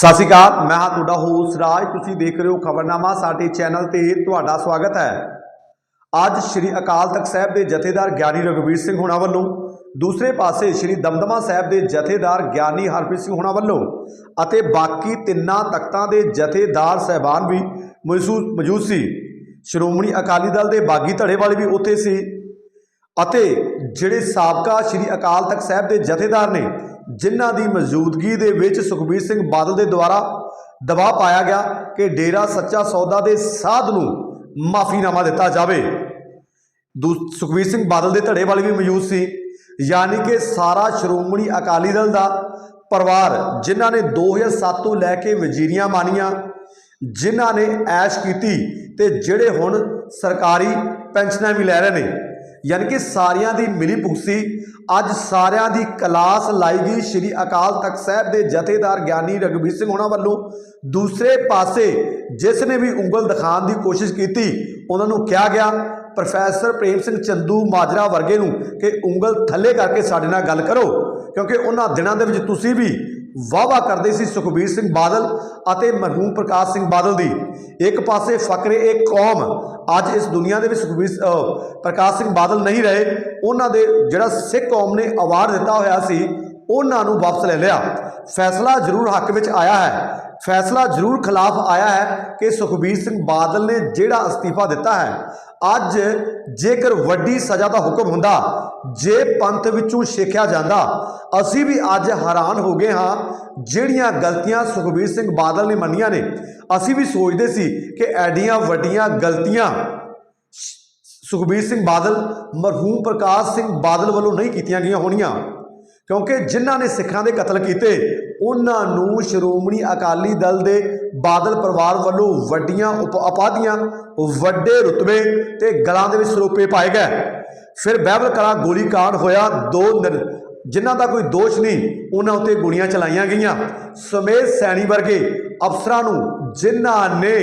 ਸਤਿ ਸ਼੍ਰੀ ਅਕਾਲ, ਮੈਂ ਹਾਂ ਤੁਹਾਡਾ ਹੋਸ ਰਾਜ। ਤੁਸੀਂ ਦੇਖ ਰਹੇ ਹੋ ਖਬਰਨਾਮਾ, ਸਾਡੇ ਚੈਨਲ ਤੇ ਤੁਹਾਡਾ ਸਵਾਗਤ ਹੈ। ਅੱਜ ਸ੍ਰੀ ਅਕਾਲ ਤਖਤ ਸਾਹਿਬ ਦੇ ਜਥੇਦਾਰ ਗਿਆਨੀ ਰਘਵੀਰ ਸਿੰਘ ਹੋਣਾ ਵੱਲੋਂ, ਦੂਸਰੇ ਪਾਸੇ ਸ੍ਰੀ ਦਮਦਮਾ ਸਾਹਿਬ ਦੇ ਜਥੇਦਾਰ ਗਿਆਨੀ ਹਰਪ੍ਰੀਤ ਸਿੰਘ ਹੋਣਾ ਵੱਲੋਂ ਅਤੇ ਬਾਕੀ ਤਿੰਨਾਂ ਤਖਤਾਂ ਦੇ ਜਥੇਦਾਰ ਸਹਿਬਾਨ ਵੀ ਮੌਜੂਦ ਮੌਜੂਦ ਸੀ। ਸ਼੍ਰੋਮਣੀ ਅਕਾਲੀ ਦਲ ਦੇ ਬਾਗੀ ਧੜੇ ਵਾਲੇ ਵੀ ਉੱਥੇ ਸੀ। ਅਤੇ ਜਿਹੜੇ ਸਾਬਕਾ ਸ੍ਰੀ ਅਕਾਲ ਤਖਤ ਸਾਹਿਬ ਦੇ ਜਥੇਦਾਰ ਨੇ ਜਿਨ੍ਹਾਂ ਦੀ ਮੌਜੂਦਗੀ ਦੇ ਵਿੱਚ ਸੁਖਬੀਰ ਸਿੰਘ ਬਾਦਲ ਦੇ ਦੁਆਰਾ ਦਬਾਅ ਪਾਇਆ ਗਿਆ ਕਿ ਡੇਰਾ ਸੱਚਾ ਸੌਦਾ ਦੇ ਸਾਧ ਨੂੰ ਮਾਫੀਨਾਮਾ ਦਿੱਤਾ ਜਾਵੇ। ਦੂ, ਸੁਖਬੀਰ ਸਿੰਘ ਬਾਦਲ ਦੇ ਧੜੇ ਵਾਲੇ ਵੀ ਮੌਜੂਦ ਸੀ। ਯਾਨੀ ਕਿ ਸਾਰਾ ਸ਼੍ਰੋਮਣੀ ਅਕਾਲੀ ਦਲ ਦਾ ਪਰਿਵਾਰ, ਜਿਨ੍ਹਾਂ ਨੇ 2007 ਤੋਂ ਲੈ ਕੇ ਵਜ਼ੀਰੀਆਂ ਮਾਨੀਆਂ, ਜਿਨ੍ਹਾਂ ਨੇ ਐਸ਼ ਕੀਤੀ ਤੇ ਜਿਹੜੇ ਹੁਣ ਸਰਕਾਰੀ ਪੈਨਸ਼ਨਾਂ ਵੀ ਲੈ ਰਹੇ ਨੇ। ਯਾਨੀ ਕਿ ਸਾਰਿਆਂ ਦੀ ਮਿਲੀ ਭੁਗਸੀ ਅੱਜ ਸਾਰਿਆਂ ਦੀ ਕਲਾਸ ਲਾਈ ਗਈ ਸ੍ਰੀ ਅਕਾਲ ਤਖਤ ਸਾਹਿਬ ਦੇ ਜਥੇਦਾਰ ਗਿਆਨੀ ਰਘਬੀਰ ਸਿੰਘ ਹੋਣਾ ਵੱਲੋਂ। ਦੂਸਰੇ ਪਾਸੇ ਜਿਸ ਨੇ ਵੀ ਉਂਗਲ ਦਿਖਾਉਣ ਦੀ ਕੋਸ਼ਿਸ਼ ਕੀਤੀ, ਉਹਨਾਂ ਨੂੰ ਕਿਹਾ ਗਿਆ, ਪ੍ਰੋਫੈਸਰ ਪ੍ਰੇਮ ਸਿੰਘ ਚੰਦੂ ਮਾਜਰਾ ਵਰਗੇ ਨੂੰ ਕਿ ਉਂਗਲ ਥੱਲੇ ਕਰਕੇ ਸਾਡੇ ਨਾਲ ਗੱਲ ਕਰੋ, ਕਿਉਂਕਿ ਉਹਨਾਂ ਦਿਨਾਂ ਦੇ ਵਿੱਚ ਤੁਸੀਂ ਵੀ ਵਾਵਾ ਕਰਦੇ ਸੀ ਸੁਖਬੀਰ ਸਿੰਘ ਬਾਦਲ ਅਤੇ ਮਰਹੂਮ ਪ੍ਰਕਾਸ਼ ਸਿੰਘ ਬਾਦਲ ਦੀ। ਇੱਕ ਪਾਸੇ ਫਕਰੇ ਇੱਕ ਕੌਮ ਅੱਜ ਇਸ ਦੁਨੀਆ ਦੇ ਵਿੱਚ ਸੁਖਬੀਰ ਪ੍ਰਕਾਸ਼ ਸਿੰਘ ਬਾਦਲ ਨਹੀਂ ਰਹੇ, ਉਹਨਾਂ ਦੇ ਜਿਹੜਾ ਸਿੱਖ ਕੌਮ ਨੇ ਅਵਾਰਡ ਦਿੱਤਾ ਹੋਇਆ ਸੀ ਉਹਨਾਂ ਨੂੰ ਵਾਪਸ ਲੈ ਲਿਆ। ਫੈਸਲਾ ਜ਼ਰੂਰ ਹੱਕ ਵਿੱਚ ਆਇਆ ਹੈ। ਫੈਸਲਾ ਜ਼ਰੂਰ ਖਿਲਾਫ ਆਇਆ ਹੈ ਕਿ ਸੁਖਬੀਰ ਸਿੰਘ ਬਾਦਲ ਨੇ ਜਿਹੜਾ ਅਸਤੀਫਾ ਦਿੱਤਾ ਹੈ, ਅੱਜ ਜੇਕਰ ਵੱਡੀ ਸਜ਼ਾ ਦਾ ਹੁਕਮ ਹੁੰਦਾ, ਜੇ ਪੰਥ ਵਿੱਚੋਂ ਸਿੱਖਿਆ ਜਾਂਦਾ, ਅਸੀਂ ਵੀ ਅੱਜ ਹੈਰਾਨ ਹੋ ਗਏ ਹਾਂ, ਜਿਹੜੀਆਂ ਗਲਤੀਆਂ ਸੁਖਬੀਰ ਸਿੰਘ ਬਾਦਲ ਨੇ ਮੰਨੀਆਂ ਨੇ। ਅਸੀਂ ਵੀ ਸੋਚਦੇ ਸੀ ਕਿ ਐਡੀਆਂ ਵੱਡੀਆਂ ਗਲਤੀਆਂ ਸੁਖਬੀਰ ਸਿੰਘ ਬਾਦਲ, ਮਰਹੂਮ ਪ੍ਰਕਾਸ਼ ਸਿੰਘ ਬਾਦਲ ਵੱਲੋਂ ਨਹੀਂ ਕੀਤੀਆਂ ਗਈਆਂ ਹੋਣੀਆਂ। ਕਿਉਂਕਿ ਜਿਨ੍ਹਾਂ ਨੇ ਸਿੱਖਾਂ ਦੇ ਕਤਲ ਕੀਤੇ, ਉਹਨਾਂ ਨੂੰ ਸ਼੍ਰੋਮਣੀ ਅਕਾਲੀ ਦਲ ਦੇ ਬਾਦਲ ਪਰਿਵਾਰ ਵੱਲੋਂ ਵੱਡੀਆਂ ਉਪ ਉਪਾਧੀਆਂ ਵੱਡੇ ਰੁਤਬੇ ਤੇ ਗਲਾਂ ਦੇ ਵਿੱਚ ਸਰੋਪੇ ਪਾਏ ਗਏ। ਫਿਰ ਬਹਿਬਲ ਕਲਾ ਗੋਲੀकांड ਹੋਇਆ ਦੋ ਜਿਨ੍ਹਾਂ ਦਾ ਕੋਈ ਦੋਸ਼ ਨਹੀਂ, ਉਹਨਾਂ ਉੱਤੇ ਗੋਲੀਆਂ ਚਲਾਈਆਂ ਗਈਆਂ। ਸਮੇਤ ਸੈਣੀ ਵਰਗੇ ਅਫਸਰਾਂ ਨੂੰ ਜਿਨ੍ਹਾਂ ਨੇ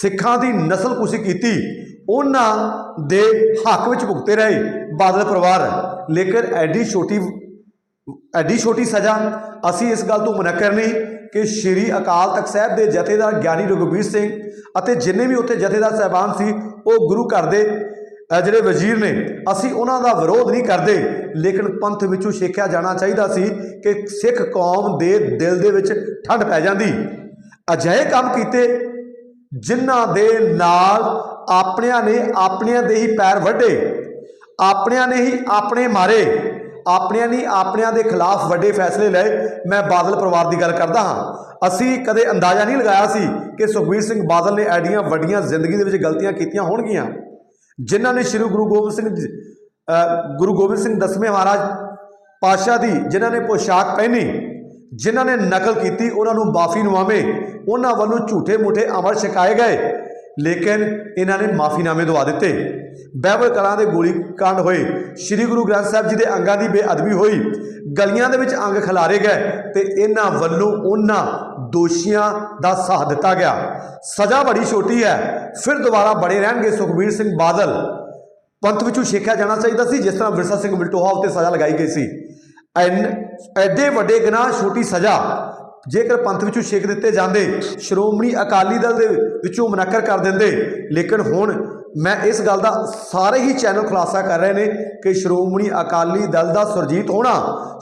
ਸਿੱਖਾਂ ਦੀ ਨਸਲਕੁਸ਼ੀ ਕੀਤੀ, ਉਹਨਾਂ ਦੇ ਹੱਕ ਵਿੱਚ ਭੁਗਤੇ ਰਹੇ ਬਾਦਲ ਪਰਿਵਾਰ। ਲੇਕਿਨ ਐਡੀ ਛੋਟੀ ਐਡੀ ਛੋਟੀ ਸਜ਼ਾ, ਅਸੀਂ ਇਸ ਗੱਲ ਤੋਂ ਮੁਨਕਰ ਨਹੀਂ ਕਿ ਸ਼੍ਰੀ ਅਕਾਲ ਤਖਤ ਸਾਹਿਬ ਦੇ ਜਥੇਦਾਰ ਗਿਆਨੀ ਰਘੁਬੀਰ ਸਿੰਘ ਅਤੇ ਜਿੰਨੇ ਵੀ ਉੱਥੇ ਜਥੇਦਾਰ ਸਹਿਬਾਨ ਸੀ, ਉਹ ਗੁਰੂ ਘਰ ਦੇ ਜਿਹੜੇ ਵਜ਼ੀਰ ਨੇ, ਅਸੀਂ ਉਹਨਾਂ ਦਾ ਵਿਰੋਧ ਨਹੀਂ ਕਰਦੇ। ਲੇਕਿਨ ਪੰਥ ਵਿੱਚੋਂ ਸਿੱਖਿਆ ਜਾਣਾ ਚਾਹੀਦਾ ਸੀ ਕਿ ਸਿੱਖ ਕੌਮ ਦੇ ਦਿਲ ਦੇ ਵਿੱਚ ਠੰਡ ਪੈ ਜਾਂਦੀ। ਅਜਿਹੇ ਕੰਮ ਕੀਤੇ, ਜਿਨ੍ਹਾਂ ਦੇ ਨਾਲ ਆਪਣਿਆਂ ਨੇ ਆਪਣਿਆਂ ਦੇ ਹੀ ਪੈਰ ਵੱਢੇ, ਆਪਣਿਆਂ ਨੇ ਹੀ ਆਪਣੇ ਮਾਰੇ। ਆਪਣਿਆਂ ਨਹੀਂ, ਆਪਣਿਆਂ ਦੇ ਖਿਲਾਫ ਵੱਡੇ ਫੈਸਲੇ ਲਏ। ਮੈਂ ਬਾਦਲ ਪਰਿਵਾਰ ਦੀ ਗੱਲ ਕਰਦਾ ਹਾਂ। ਅਸੀਂ ਕਦੇ ਅੰਦਾਜ਼ਾ ਨਹੀਂ ਲਗਾਇਆ ਸੀ ਕਿ ਸੁਖਬੀਰ ਸਿੰਘ ਬਾਦਲ ਨੇ ਐਡੀਆਂ ਵੱਡੀਆਂ ਜ਼ਿੰਦਗੀ ਦੇ ਵਿੱਚ ਗਲਤੀਆਂ ਕੀਤੀਆਂ ਹੋਣਗੀਆਂ। ਜਿਨ੍ਹਾਂ ਨੇ ਸ੍ਰੀ ਗੁਰੂ ਗੋਬਿੰਦ ਸਿੰਘ ਗੁਰੂ ਗੋਬਿੰਦ ਸਿੰਘ ਦਸਵੇਂ ਮਹਾਰਾਜ ਪਾਤਸ਼ਾਹ ਦੀ, ਜਿਨ੍ਹਾਂ ਨੇ ਪੋਸ਼ਾਕ ਪਹਿਨੀ, ਜਿਨ੍ਹਾਂ ਨੇ ਨਕਲ ਕੀਤੀ, ਉਹਨਾਂ ਨੂੰ ਮਾਫੀ ਨਵਾਵੇਂ ਉਹਨਾਂ ਵੱਲੋਂ ਝੂਠੇ ਮੂਠੇ ਅਮਰ ਛਕਾਏ ਗਏ। ਲੇਕਿਨ ਇਹਨਾਂ ਨੇ ਮਾਫੀਨਾਮੇ ਦਵਾ ਦਿੱਤੇ। ਬਾਈਬਲ ਕਲਾਂ ਦੇ ਗੋਲੀ ਹੋਏ। ਸ੍ਰੀ ਗੁਰੂ ਗ੍ਰੰਥ ਸਾਹਿਬ ਜੀ ਦੇ ਅੰਗਾਂ ਦੀ ਬੇਅਦਬੀ ਹੋਈ। ਗਲੀਆਂ ਦੇ ਵਿੱਚ ਅੰਗ ਖਿਲਾਰੇ ਗਏ ਤੇ ਇਹਨਾਂ ਵੱਲੋਂ ਉਹਨਾਂ ਦੋਸ਼ੀਆਂ ਦਾ ਸਾਥ ਦਿੱਤਾ ਗਿਆ। ਸਜ਼ਾ ਬੜੀ ਛੋਟੀ ਹੈ। ਫਿਰ ਦੁਬਾਰਾ ਬੜੇ ਰਹਿਣਗੇ ਸੁਖਬੀਰ ਸਿੰਘ ਬਾਦਲ। ਪੰਥ ਵਿੱਚੋਂ ਸਿੱਖਿਆ ਜਾਣਾ ਚਾਹੀਦਾ ਸੀ, ਜਿਸ ਤਰ੍ਹਾਂ ਵਿਰਸਾ ਸਿੰਘ ਬਿਲਟੋਹਾ ਉੱਤੇ ਸਜ਼ਾ ਲਗਾਈ ਗਈ ਸੀ। ਐਨ ਐਡੇ ਵੱਡੇ ਗੁਨਾਹ, ਛੋਟੀ ਸਜ਼ਾ। ਜੇਕਰ ਪੰਥ ਵਿੱਚੋਂ ਛੇਕ ਦਿੱਤੇ ਜਾਂਦੇ, ਸ਼੍ਰੋਮਣੀ ਅਕਾਲੀ ਦਲ ਦੇ ਵਿੱਚੋਂ ਮੁਨੱਕਰ ਕਰ ਦਿੰਦੇ। ਲੇਕਿਨ ਹੁਣ ਮੈਂ ਇਸ ਗੱਲ ਦਾ ਸਾਰੇ ਹੀ ਚੈਨਲ ਖੁਲਾਸਾ ਕਰ ਰਹੇ ਨੇ ਕਿ ਸ਼੍ਰੋਮਣੀ ਅਕਾਲੀ ਦਲ ਦਾ ਸੁਰਜੀਤ ਹੋਣਾ,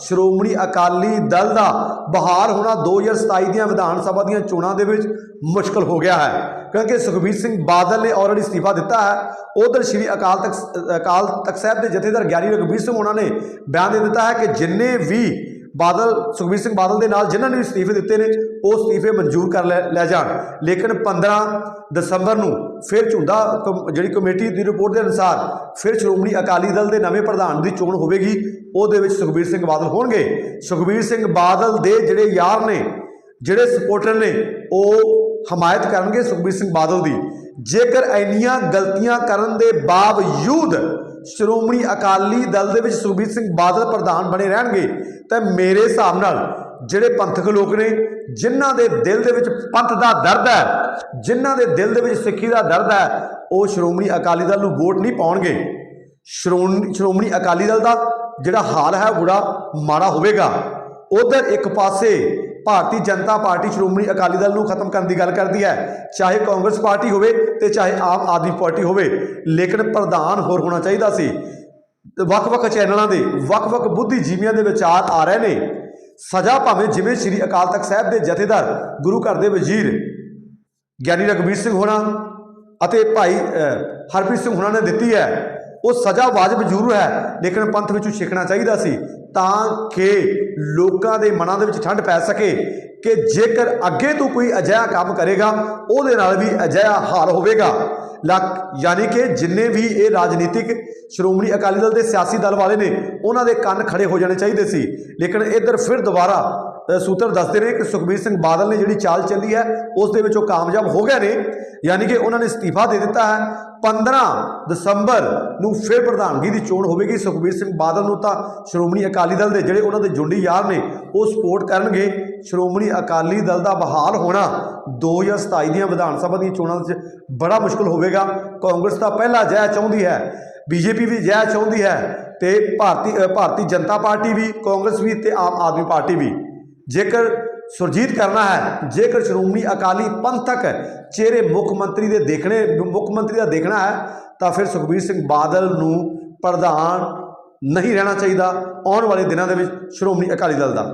ਸ਼੍ਰੋਮਣੀ ਅਕਾਲੀ ਦਲ ਦਾ ਬਹਾਰ ਹੋਣਾ 2027 ਦੀਆਂ ਵਿਧਾਨ ਸਭਾ ਦੀਆਂ ਚੋਣਾਂ ਦੇ ਵਿੱਚ ਮੁਸ਼ਕਲ ਹੋ ਗਿਆ ਹੈ। ਕਿਉਂਕਿ ਸੁਖਬੀਰ ਸਿੰਘ ਬਾਦਲ ਨੇ ਆਲਰੇਡੀ ਅਸਤੀਫਾ ਦਿੱਤਾ ਹੈ। ਉਧਰ ਸ਼੍ਰੀ ਅਕਾਲ ਤਖਤ ਅਕਾਲ ਤਖਤ ਸਾਹਿਬ ਦੇ ਜਥੇਦਾਰ ਗਿਆਨੀ ਰਘਬੀਰ ਸਿੰਘ ਉਹਨਾਂ ਨੇ ਬਿਆਨ ਦੇ ਦਿੱਤਾ ਹੈ ਕਿ ਜਿੰਨੇ ਵੀ ਬਾਦਲ, ਸੁਖਬੀਰ ਸਿੰਘ ਬਾਦਲ ਦੇ ਨਾਲ ਜਿਨ੍ਹਾਂ ਨੇ ਵੀ ਅਸਤੀਫੇ ਦਿੱਤੇ ਨੇ, ਉਹ ਅਸਤੀਫੇ ਮਨਜ਼ੂਰ ਕਰ ਲੈ ਲੈ ਜਾਣ। ਲੇਕਿਨ 15 ਦਸੰਬਰ ਨੂੰ ਫਿਰ ਝੁੰਦਾ ਕਮ- ਜਿਹੜੀ ਕਮੇਟੀ ਦੀ ਰਿਪੋਰਟ ਦੇ ਅਨੁਸਾਰ ਫਿਰ ਸ਼੍ਰੋਮਣੀ ਅਕਾਲੀ ਦਲ ਦੇ ਨਵੇਂ ਪ੍ਰਧਾਨ ਦੀ ਚੋਣ ਹੋਵੇਗੀ। ਉਹਦੇ ਵਿੱਚ ਸੁਖਬੀਰ ਸਿੰਘ ਬਾਦਲ ਹੋਣਗੇ। ਸੁਖਬੀਰ ਸਿੰਘ ਬਾਦਲ ਦੇ ਜਿਹੜੇ ਯਾਰ ਨੇ, ਜਿਹੜੇ ਸਪੋਰਟਰ ਨੇ, ਉਹ ਹਮਾਇਤ ਕਰਨਗੇ ਸੁਖਬੀਰ ਸਿੰਘ ਬਾਦਲ ਦੀ। ਜੇਕਰ ਇੰਨੀਆਂ ਗਲਤੀਆਂ ਕਰਨ ਦੇ ਬਾਵਜੂਦ ਸ਼੍ਰੋਮਣੀ ਅਕਾਲੀ ਦਲ ਦੇ ਵਿੱਚ ਸੁਖਬੀਰ ਸਿੰਘ ਬਾਦਲ ਪ੍ਰਧਾਨ ਬਣੇ ਰਹਿਣਗੇ, ਤਾਂ ਮੇਰੇ ਹਿਸਾਬ ਨਾਲ ਜਿਹੜੇ ਪੰਥਕ ਲੋਕ ਨੇ, ਜਿਨ੍ਹਾਂ ਦੇ ਦਿਲ ਦੇ ਵਿੱਚ ਪੰਥ ਦਾ ਦਰਦ ਹੈ, ਜਿਨ੍ਹਾਂ ਦੇ ਦਿਲ ਦੇ ਵਿੱਚ ਸਿੱਖੀ ਦਾ ਦਰਦ ਹੈ, ਉਹ ਸ਼੍ਰੋਮਣੀ ਅਕਾਲੀ ਦਲ ਨੂੰ ਵੋਟ ਨਹੀਂ ਪਾਉਣਗੇ। ਸ਼੍ਰੋਮਣੀ ਸ਼੍ਰੋਮਣੀ ਅਕਾਲੀ ਦਲ ਦਾ ਜਿਹੜਾ ਹਾਲ ਹੈ ਉਹ ਬੜਾ ਮਾੜਾ ਹੋਵੇਗਾ। ਉਧਰ ਇੱਕ ਪਾਸੇ ਭਾਰਤੀ ਜਨਤਾ ਪਾਰਟੀ ਸ਼੍ਰੋਮਣੀ ਅਕਾਲੀ ਦਲ ਨੂੰ ਖਤਮ ਕਰਨ ਦੀ ਗੱਲ ਕਰਦੀ ਹੈ। ਚਾਹੇ ਕਾਂਗਰਸ ਪਾਰਟੀ ਹੋਵੇ ਤੇ ਚਾਹੇ ਆਮ ਆਦਮੀ ਪਾਰਟੀ ਹੋਵੇ, ਲੇਕਿਨ ਪ੍ਰਧਾਨ ਹੋਰ ਹੋਣਾ ਚਾਹੀਦਾ ਸੀ। ਵੱਖ-ਵੱਖ ਚੈਨਲਾਂ ਦੇ ਵੱਖ-ਵੱਖ ਬੁੱਧੀਜੀਵੀਆਂ ਦੇ ਵਿਚਾਰ ਆ ਰਹੇ ਨੇ। ਸਜ਼ਾ ਭਾਵੇਂ ਜਿਵੇਂ ਸ੍ਰੀ ਅਕਾਲ ਤਖਤ ਸਾਹਿਬ ਦੇ ਜਥੇਦਾਰ ਗੁਰੂ ਘਰ ਦੇ ਵਜ਼ੀਰ ਗਿਆਨੀ ਰਘਬੀਰ ਸਿੰਘ ਹੋਣਾ ਅਤੇ ਭਾਈ ਹਰਪ੍ਰੀਤ ਸਿੰਘ ਹੋਣਾ ਨੇ ਦਿੱਤੀ ਹੈ ਉਹ ਸਜ਼ਾ ਵਾਜਬ ਜ਼ਰੂਰ ਹੈ, ਲੇਕਿਨ ਪੰਥ ਵਿੱਚੋਂ ਸਿੱਖਣਾ ਚਾਹੀਦਾ ਸੀ, ਤਾਂ ਕਿ ਲੋਕਾਂ ਦੇ ਮਨਾਂ ਦੇ ਵਿੱਚ ਠੰਡ ਪੈ ਸਕੇ ਕਿ ਜੇਕਰ ਅੱਗੇ ਤੋਂ ਕੋਈ ਅਜਿਹਾ ਕੰਮ ਕਰੇਗਾ, ਉਹਦੇ ਨਾਲ ਵੀ ਅਜਿਹਾ ਹਾਲ ਹੋਵੇਗਾ। ਲੱਕ, ਯਾਨੀ ਕਿ ਜਿੰਨੇ ਵੀ ਇਹ ਰਾਜਨੀਤਿਕ ਸ਼੍ਰੋਮਣੀ ਅਕਾਲੀ ਦਲ ਦੇ ਸਿਆਸੀ ਦਲ ਵਾਲੇ ਨੇ, ਉਹਨਾਂ ਦੇ ਕੰਨ ਖੜੇ ਹੋ ਜਾਣੇ ਚਾਹੀਦੇ ਸੀ, ਲੇਕਿਨ ਇੱਧਰ ਫਿਰ ਦੁਬਾਰਾ ਸੂਤਰ ਦੱਸਦੇ ਨੇ ਕਿ ਸੁਖਬੀਰ ਸਿੰਘ ਬਾਦਲ ਨੇ ਜਿਹੜੀ ਚਾਲ ਚੱਲੀ ਹੈ, ਉਸ ਦੇ ਵਿੱਚ ਉਹ ਕਾਮਯਾਬ ਹੋ ਗਏ ਨੇ। ਯਾਨੀ ਕਿ ਉਹਨਾਂ ਨੇ ਅਸਤੀਫਾ ਦੇ ਦਿੱਤਾ ਹੈ। 15 ਦਸੰਬਰ ਨੂੰ ਫਿਰ ਪ੍ਰਧਾਨਗੀ ਦੀ ਚੋਣ ਹੋਵੇਗੀ। ਸੁਖਬੀਰ ਸਿੰਘ ਬਾਦਲ ਨੂੰ ਤਾਂ ਸ਼੍ਰੋਮਣੀ ਅਕਾਲੀ ਦਲ ਦੇ ਜਿਹੜੇ ਉਹਨਾਂ ਦੇ ਜੁੰਡੀ ਯਾਰ ਨੇ, ਉਹ ਸਪੋਰਟ ਕਰਨਗੇ। ਸ਼੍ਰੋਮਣੀ ਅਕਾਲੀ ਦਲ ਦਾ ਬਹਾਲ ਹੋਣਾ 2027 ਦੀਆਂ ਵਿਧਾਨ ਸਭਾ ਦੀਆਂ ਚੋਣਾਂ ਵਿੱਚ ਬੜਾ ਮੁਸ਼ਕਲ ਹੋਵੇਗਾ। ਕਾਂਗਰਸ ਤਾਂ ਪਹਿਲਾਂ ਜੈ ਚਾਹੁੰਦੀ ਹੈ, ਬੀਜੇਪੀ ਵੀ ਜੈ ਚਾਹੁੰਦੀ ਹੈ ਤੇ ਭਾਰਤੀ ਭਾਰਤੀ ਜਨਤਾ ਪਾਰਟੀ ਵੀ, ਕਾਂਗਰਸ ਵੀ ਤੇ ਆਮ ਆਦਮੀ ਪਾਰਟੀ ਵੀ। ਜੇਕਰ ਸੁਰਜੀਤ ਕਰਨਾ ਹੈ, ਜੇਕਰ ਸ਼੍ਰੋਮਣੀ ਅਕਾਲੀ ਪੰਥਕ ਚਿਹਰੇ ਮੁੱਖ ਮੰਤਰੀ ਦੇ ਦੇਖਣੇ, ਮੁੱਖ ਮੰਤਰੀ ਦਾ ਦੇਖਣਾ ਹੈ, ਤਾਂ ਫਿਰ ਸੁਖਬੀਰ ਸਿੰਘ ਬਾਦਲ ਨੂੰ ਪ੍ਰਧਾਨ ਨਹੀਂ ਰਹਿਣਾ ਚਾਹੀਦਾ ਆਉਣ ਵਾਲੇ ਦਿਨਾਂ ਦੇ ਵਿੱਚ ਸ਼੍ਰੋਮਣੀ ਅਕਾਲੀ ਦਲ ਦਾ।